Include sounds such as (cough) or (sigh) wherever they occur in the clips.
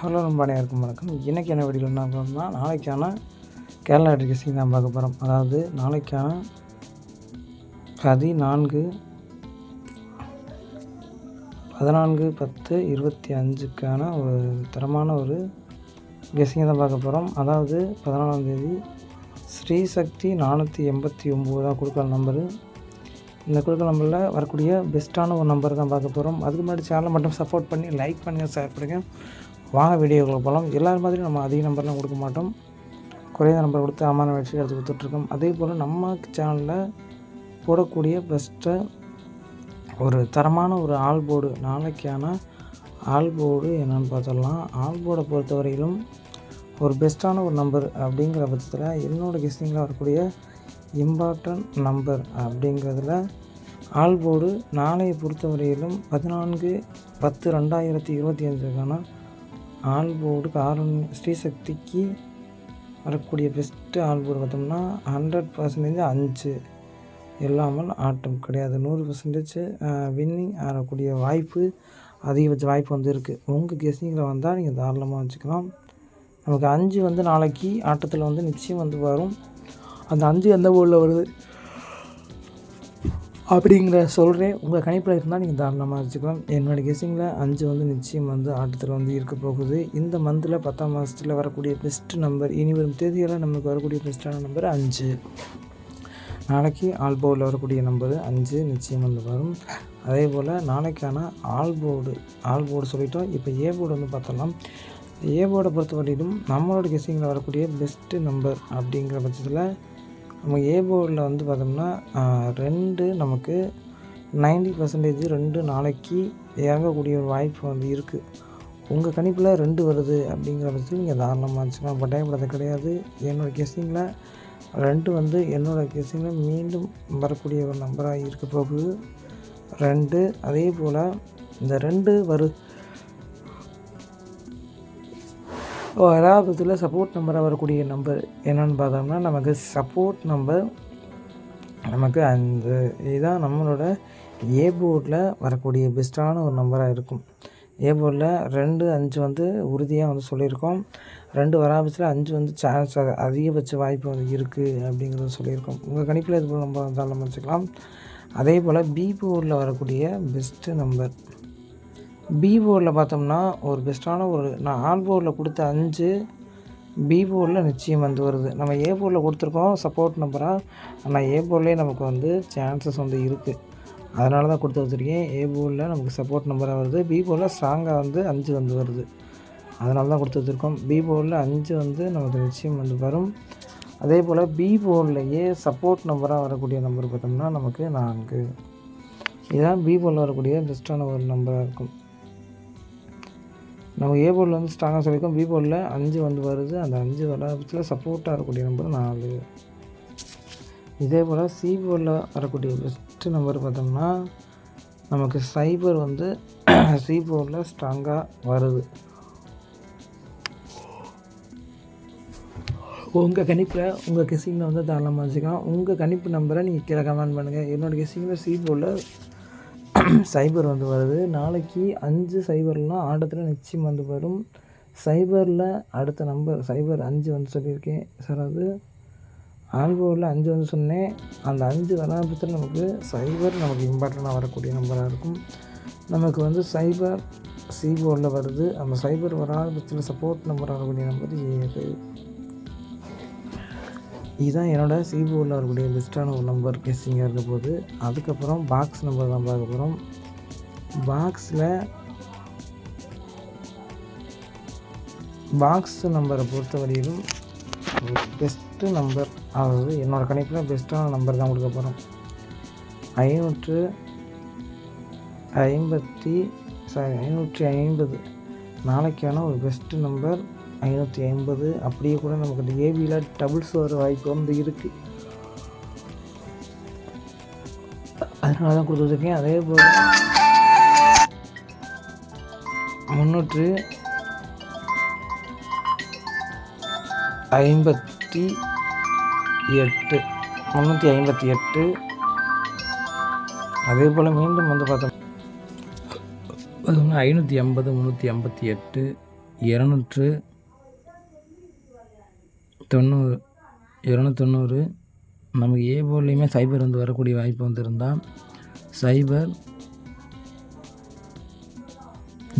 Hello நம்ம அனைவருக்கும் வணக்கம். இன்றைக்கி என்ன வீடியோ என்ன பார்த்தோம்னா நாளைக்கான கேரளா எஜுகேஷன் தான் பார்க்க போகிறோம் அதாவது நாளைக்கான பதினான்கு பதினான்கு பத்து இருபத்தி அஞ்சுக்கான ஒரு தரமான ஒரு கெஸிங்கை தான் பார்க்க போகிறோம் அதாவது பதினாலாம் தேதி ஸ்ரீசக்தி நானூற்றி எண்பத்தி ஒம்பது தான் கொடுக்குற நம்பரு. இந்த கொடுக்குற நம்பரில் வரக்கூடிய பெஸ்ட்டான ஒரு நம்பர் தான் பார்க்க போகிறோம் அதுக்கு முன்னாடி சேனலை மட்டும் சப்போர்ட் பண்ணி லைக் பண்ணுங்கள் ஷேர் பண்ணுங்கள் வாங்க வீடியோக்குள்ள போகலாம். எல்லாரும் மாதிரி நம்ம அதிக நம்பர்லாம் கொடுக்க மாட்டோம். குறைந்த நம்பர் கொடுத்து அமான வெற்றி எடுத்து கொடுத்துட்ருக்கோம் அதே போல் நம்ம சேனலில் போடக்கூடிய பெஸ்ட்டை ஒரு தரமான ஒரு ஆல் போர்டு நாளைக்கான ஆல் போர்டு என்னென்னு பார்த்துடலாம். ஆல் போர்டை பொறுத்தவரையிலும் ஒரு பெஸ்ட்டான ஒரு நம்பர் அப்படிங்கிற பட்சத்தில் என்னோடய கெஸ்டிங்கில் வரக்கூடிய இம்பார்ட்டன்ட் நம்பர் அப்படிங்கிறதுல ஆல் போர்டு நாளையை பொறுத்தவரையிலும் பதினான்கு பத்து ரெண்டாயிரத்தி இருபத்தி அஞ்சுக்கான ஆல் போர்டு ஸ்ரீசக்திக்கு வரக்கூடிய பெஸ்ட்டு ஆல்போர்டு பார்த்தோம்னா ஹண்ட்ரட் பர்சன்டேஜ் அஞ்சு. இல்லாமல் ஆட்டம் கிடையாது. நூறு பர்சன்டேஜ் வின்னிங் ஆகக்கூடிய வாய்ப்பு அதிகபட்ச வாய்ப்பு வந்து இருக்குது உங்கள் கெஸ்ஸிங்கில் வந்தால் நீங்கள் தாராளமாக வச்சுக்கலாம். நமக்கு அஞ்சு வந்து நாளைக்கு ஆட்டத்தில் வந்து நிச்சயம் வந்து வரும். அந்த அஞ்சு எந்த ஊரில் வருது? அப்படிங்கிற சொல்கிறேன் உங்கள் கணிப்பில் இருந்தால் நீங்கள் தாராளமாக வச்சுக்கலாம் என்னோடய கெஸிங்கில் அஞ்சு வந்து நிச்சயம் வந்து ஆட்டத்தில் வந்து இருக்க போகுது. இந்த மந்தில் பத்தாம் மாதத்தில் வரக்கூடிய பெஸ்ட்டு நம்பர் இனி வரும் தேதியெல்லாம் நமக்கு வரக்கூடிய பெஸ்ட்டான நம்பர் அஞ்சு. நாளைக்கு ஆல்போவில் வரக்கூடிய நம்பர் அஞ்சு நிச்சயம் வந்து வரும். அதே போல் நாளைக்கான ஆல் போர்டு ஆல் போர்டு சொல்லிட்டோம். இப்போ ஏ போர்டு வந்து பார்த்தோம்னா ஏ போர்டை பொறுத்தவரையிலும் நம்மளோட கெஸிங்கில் வரக்கூடிய பெஸ்ட்டு நம்பர் அப்படிங்கிற பட்சத்தில் நம்ம ஏ போர்டில் வந்து பார்த்தோம்னா ரெண்டு நமக்கு நைன்டி பர்சன்டேஜ் ரெண்டு நாளைக்கு இறங்கக்கூடிய ஒரு வாய்ப்பு வந்து இருக்குது உங்கள் கணிப்பில் ரெண்டு வருது அப்படிங்கிற பட்சத்தில் நீங்கள் தாராளமாக வச்சுக்கலாம். பட்டாயப்படாத கிடையாது. என்னோடய கெஸ்ஸிங்கில் ரெண்டு வந்து என்னோடய கெஸ்ஸிங்கில் மீண்டும் வரக்கூடிய ஒரு நம்பராக இருக்க. போகுது ரெண்டு. அதே போல் இந்த ரெண்டு வரு வராபத்தில் சப்போர்ட் நம்பராக வரக்கூடிய நம்பர் என்னென்னு பார்த்தோம்னா நமக்கு சப்போர்ட் நம்பர் நமக்கு அந்த இதுதான் நம்மளோட ஏ போர்டில் வரக்கூடிய பெஸ்ட்டான ஒரு நம்பராக இருக்கும். ஏ போர்டில் ரெண்டு அஞ்சு வந்து உறுதியாக வந்து சொல்லியிருக்கோம். ரெண்டு வராபட்சத்தில் அஞ்சு வந்து சான்ஸ் அதிகபட்ச வாய்ப்பு வந்து இருக்குது அப்படிங்கிறத சொல்லியிருக்கோம். உங்கள் கணிப்பில் இது போல் நம்ம தாராளமாக வச்சுக்கலாம். அதே போல் பி போர்டில் வரக்கூடிய பெஸ்ட்டு நம்பர் பி போர்டில் பார்த்தோம்னா ஒரு பெஸ்ட்டான ஒரு நான் ஆல் போர்டில் கொடுத்த அஞ்சு பி போர்டில் நிச்சயம் வந்து வருது. நம்ம ஏ போர்டில் கொடுத்துருக்கோம் சப்போர்ட் நம்பராக ஆனால் ஏ போர்ட்லேயே நமக்கு வந்து சான்சஸ் வந்து இருக்குது அதனால தான் கொடுத்து வச்சுருக்கேன். ஏ போர்டில் நமக்கு சப்போர்ட் நம்பராக வருது. பி போர்டில் ஸ்ட்ராங்காக வந்து அஞ்சு வந்து வருது. அதனால தான் கொடுத்து வச்சுருக்கோம். பி போர்டில் அஞ்சு வந்து நமக்கு நிச்சயம் வந்து வரும். அதே போல் பி போர்ட்லேயே சப்போர்ட் நம்பராக வரக்கூடிய நம்பர் பார்த்தோம்னா நமக்கு நான்கு. இதுதான் பி போர்டில் வரக்கூடிய பெஸ்ட்டான ஒரு நம்பராக இருக்கும். நம்ம ஏ போர்டில் வந்து ஸ்ட்ராங்காக சொல்லியிருக்கோம். பி போர்டில் அஞ்சு வந்து வருது. அந்த அஞ்சு வரத்தில் சப்போர்ட்டாக இருக்கக்கூடிய நம்பர் நாலு. இதே போல் சி போர்டில் வரக்கூடிய பெஸ்ட்டு நம்பர் பார்த்தோம்னா நமக்கு சைபர் வந்து சி போர்டில் ஸ்ட்ராங்காக வருது. உங்கள் கணிப்பில் உங்கள் கெஸிங்கில் வந்து தாராளமாக வச்சுக்கலாம். உங்கள் கணிப்பு நம்பரை நீங்கள் கீழே கமெண்ட் பண்ணுங்கள் என்னோடய கெஸிங்கில் சி போர்டில் (clears throat) சைபர் வந்து வருது. நாளைக்கு அஞ்சு சைபர்லாம் ஆட்டத்தில் நிச்சயம் வந்து வரும். சைபரில் அடுத்த நம்பர் சைபர் அஞ்சு வந்து சொல்லியிருக்கேன். சார் அது ஆல்போவில் அஞ்சு வந்து சொன்னேன். அந்த அஞ்சு வராபத்தில் நமக்கு சைபர் நமக்கு இம்பார்ட்டண்ட்டாக வரக்கூடிய நம்பராக இருக்கும். நமக்கு வந்து சைபர் சி போர்டில் வருது. அந்த சைபர் வராபத்தில் சப்போர்ட் நம்பர் வரக்கூடிய நம்பர் ஏழு இதுதான் என்னோடய சிபிஓவில் வரக்கூடிய பெஸ்ட்டான ஒரு நம்பர் கெஸ்டிங்காக இருக்க போது அதுக்கப்புறம் பாக்ஸ் நம்பர் தான் பார்க்க போகிறோம் பாக்ஸில் பாக்ஸ் நம்பரை பொறுத்த வரையிலும் பெஸ்ட்டு நம்பர் அதாவது என்னோடய கணிப்பில் பெஸ்ட்டான நம்பர் தான் கொடுக்க போகிறோம் ஐநூற்று ஐம்பத்தி சாரி ஐநூற்றி ஐம்பது. நாளைக்கான ஒரு பெஸ்ட்டு நம்பர் ஐநூற்றி ஐம்பது. அப்படியே கூட நமக்கு இந்த ஏபியில் டபுள்ஸ் வர வாய்ப்பு வந்து இருக்குது அதனால தான் கொடுத்துருக்கேன் அதே போல் முந்நூற்று ஐம்பத்தி எட்டு. முந்நூற்றி ஐம்பத்தி எட்டு. அதே போல் மீண்டும் வந்து பார்த்தோம். ஐநூற்றி ஐம்பது முந்நூற்றி ஐம்பத்தி எட்டு இரநூற்று தொண்ணூறு இரநூத்தொண்ணூறு. நமக்கு ஏ போர்ட்லேயுமே சைபர் வந்து வரக்கூடிய வாய்ப்பு வந்து இருந்தால் சைபர்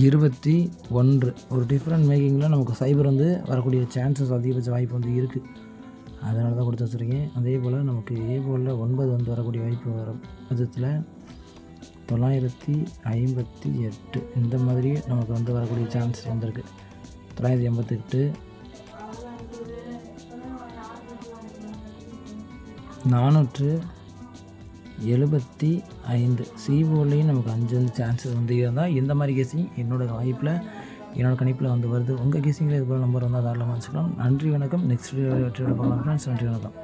இருபத்தி ஒன்று. ஒரு டிஃப்ரெண்ட் மேக்கிங்கில் நமக்கு சைபர் வந்து வரக்கூடிய சான்சஸ் அதிகபட்ச வாய்ப்பு வந்து இருக்குது அதனால தான் கொடுத்து வச்சுருக்கேன். அதே போல் நமக்கு ஏ போரில் ஒன்பது வந்து வரக்கூடிய வாய்ப்பு வர பட்சத்தில் தொள்ளாயிரத்தி ஐம்பத்தி எட்டு. இந்த மாதிரி நமக்கு வந்து வரக்கூடிய சான்ஸ் வந்திருக்கு. தொள்ளாயிரத்தி எண்பத்தெட்டு நானூற்று எழுபத்தி ஐந்து. சிஓலையும் நமக்கு அஞ்சு வந்து சான்சஸ் வந்து இருந்தால் இந்த மாதிரி கேசிங் என்னோடய வாய்ப்பில் என்னோடய கணிப்பில் வந்து வருது. உங்கள் கேசிங்கில் இது போல் நம்பர் வந்தால் தாராளமாக வச்சுக்கலாம் நன்றி வணக்கம். நெக்ஸ்ட் வீடியோ பார்க்கலாம் ஃப்ரெண்ட்ஸ் நன்றி வணக்கம்.